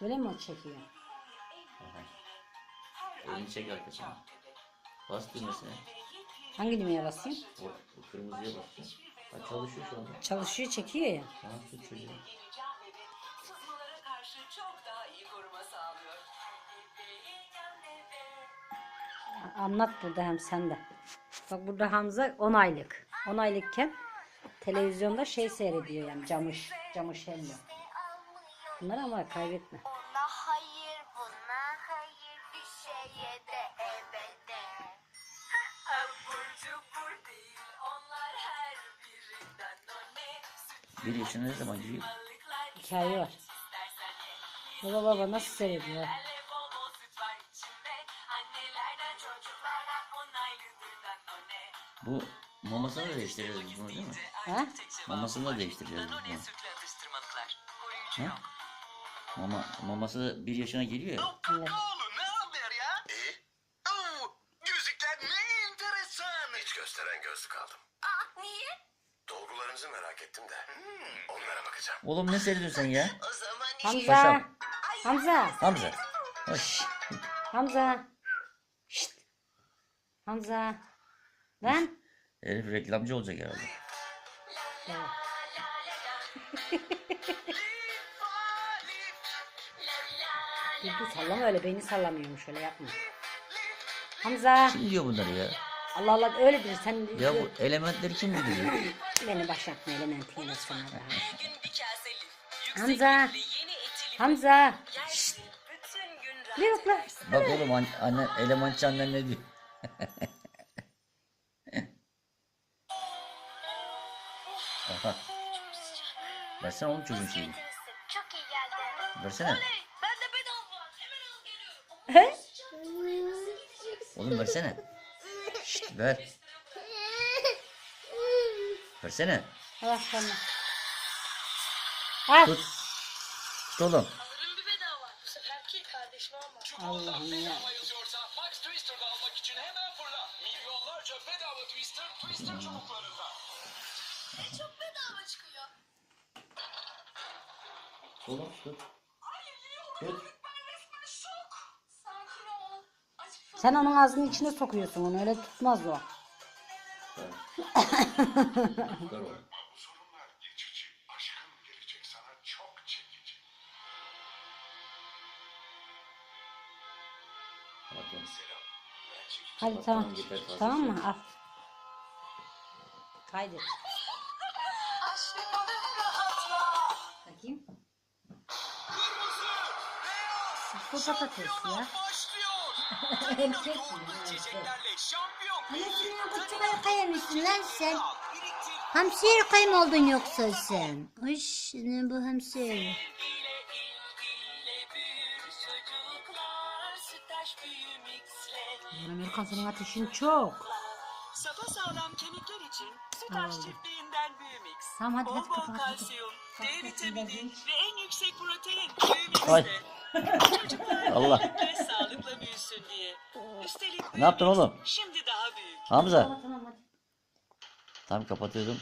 Böyle mi o çekiyor? Aha. Elini çek arkasına. Bas düğmesine. Hangi düğmeye basayım? O, o kırmızıya bas. Ha çalışıyor şu anda. Çalışıyor çekiyor ya. Tamam tut çocuğu. Anlat burada hem sen de. Bak burada Hamza 10 aylık. 10 aylıkken televizyonda şey seyrediyor yani camış. Camış hello. Bunlar ama kaybetme. Ona hayır, buna hayır, bir şeye de evet de. Abur cubur değil onlar her birinden o ne süt Bir yaşına ne zaman giriyor? Hikaye var. Baba baba nasıl o ne. Bu mamasını da değiştireceğiz biz bunu değil mi? Ha? Mamasını da değiştireceğiz biz bunu. Ha? Mama, maması da bir yaşına geliyor ya. Oğlum ne haber ya? İyi. Oo, gözlükler ne enteresan. Hiç gösteren gözlük aldım. Aa, niye? Dolgularınızı merak ettim de. Hmm, onlara bakacağım. Oğlum ne seyrediyorsun sen ya? O zaman Hamza. Paşam. Hamza. Hamza. Hoş. Hamza. Şşt. Hamza. Lan. Herif reklamcı olacak herhalde. Evet. Dur dur sallama öyle beyni sallamıyormuş öyle yapma. Hamza. Kim diyor bunları ya? Allah Allah öyledir sen Ya bu elementleri kim biliyor? beni başlatma elementi yine sonra da. Hamza. Hamza. Ne yok lan? Bak oğlum an, anne, elementçi annen ne diyor? Aha. Versene oğlum çocuğun şeyini. Çok iyi geldi. Versene. Ben de bedava. Hemen al geliyorum. He? Oğlum versene. Şşt ver. Versene. Allah sana. Al. Tut. Tut oğlum. Alırım bir bedava. Bu seferki kardeşim olmaz. Allah'ım ya. Max Twister'da almak için hemen fırla. Milyonlarca bedava Twister, Twister çubuklarında. Çok bedava çıkıyor. Oğlum tut. Tut. Sen onun ağzının içine sokuyorsun onu öyle tutmaz o. Ver oğlum. Sorunlar geçici. Aşkın gelecek sana çok çekici. Bak oğlum. Hadi tamam. tamam, yeter fazla Tamam şey. mı? Al. Kaydet. Bakayım. Bu patates ya. Başlıyor. Erkek mi? Yoğurtlu Erkek. içeceklerle şampiyon. Anasını bu çikolataya mısın lan sen? Hamsiye kayım oldun yoksa sen? Hoş ne bu hamsiye? Amerikan senin ateşin çok. Sapasağlam kemikler için sütaş çiftliğinden Büyümix. Tamam, hadi, hadi, kapat, kalsiyum, D vitamini ve en yüksek protein. Büyümix'te. Çocuklar Allah. ve sağlıkla büyüsün diye. Üstelik Ne yaptın oğlum? Şimdi daha büyük. Hamza. Tamam tamam hadi. Tam kapatıyordum.